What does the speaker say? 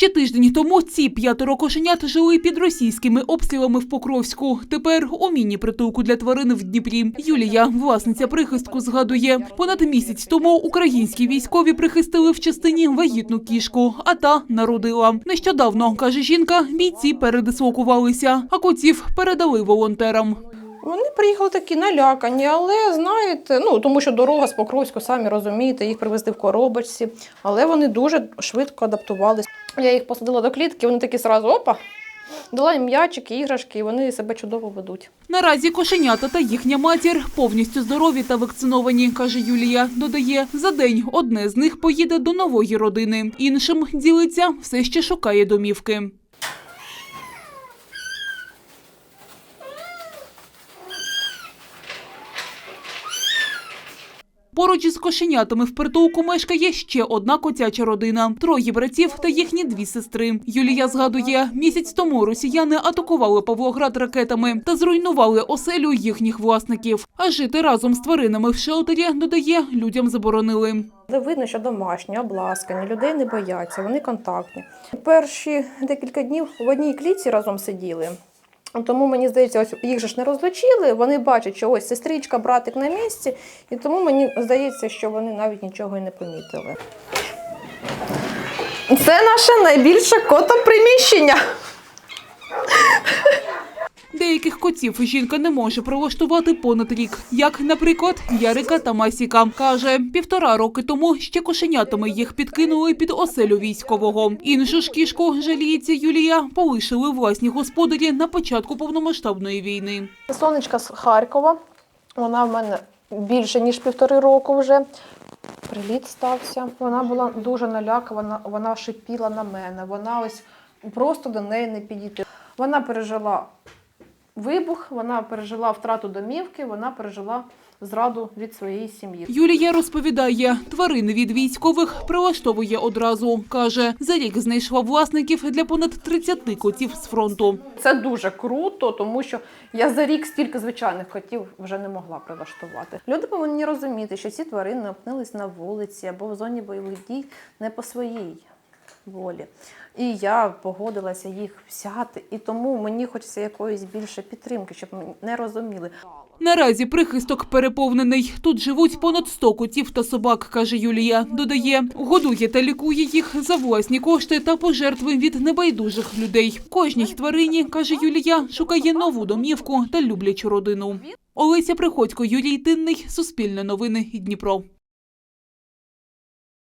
Ще тиждень тому ці п'ятеро кошенят жили під російськими обстрілами в Покровську. Тепер у міні-притулку для тварин в Дніпрі. Юлія, власниця прихистку, згадує, понад місяць тому українські військові прихистили в частині вагітну кішку, а та народила. Нещодавно, каже жінка, бійці передислокувалися, а котів передали волонтерам. Вони приїхали такі налякані, але знаєте, ну тому що дорога з Покровську, самі розумієте, їх привезли в коробочці, але вони дуже швидко адаптувалися. Я їх посадила до клітки, вони такі сразу опа, дала їм м'ячики, іграшки, і вони себе чудово ведуть. Наразі кошенята та їхня матір повністю здорові та вакциновані, каже Юлія. Додає, за день одне з них поїде до нової родини. Іншим ділиться, все ще шукає домівки. Поруч із кошенятами в притулку мешкає ще одна котяча родина. Троє братів та їхні дві сестри. Юлія згадує, місяць тому росіяни атакували Павлоград ракетами та зруйнували оселю їхніх власників. А жити разом з тваринами в шелтері, додає, людям заборонили. Видно, що домашні, обласкані, людей не бояться, вони контактні. Перші декілька днів в одній клітці разом сиділи. Тому мені здається, ось їх же ж не розлучили. Вони бачать, що ось сестричка, братик на місці, і тому мені здається, що вони навіть нічого і не помітили. Це наше найбільше котоприміщення. Деяких котів жінка не може прилаштувати понад рік, як, наприклад, Ярика та Масіка. Каже, півтора роки тому ще кошенятами їх підкинули під оселю військового. Іншу ж кішку, жаліється Юлія, полишили власні господарі на початку повномасштабної війни. Сонечка з Харкова. Вона в мене більше ніж півтори року вже. Приліт стався. Вона була дуже налякана, вона шипіла на мене. Вона ось просто до неї не підійти. Вона пережила вибух, вона пережила втрату домівки, вона пережила зраду від своєї сім'ї. Юлія розповідає, тварин від військових прилаштовує одразу. Каже, за рік знайшла власників для понад 30 котів з фронту. Це дуже круто, тому що я за рік стільки звичайних котів вже не могла прилаштувати. Люди повинні розуміти, що ці тварини опинились на вулиці або в зоні бойових дій не по своїй волі. І я погодилася їх взяти, і тому мені хочеться якоїсь більше підтримки, щоб мене розуміли. Наразі прихисток переповнений. Тут живуть понад 100 котів та собак, каже Юлія. Додає, годує та лікує їх за власні кошти та пожертви від небайдужих людей. Кожній тварині, каже Юлія, шукає нову домівку та люблячу родину. Олеся Приходько, Юрій Тинний, Суспільне новини, Дніпро.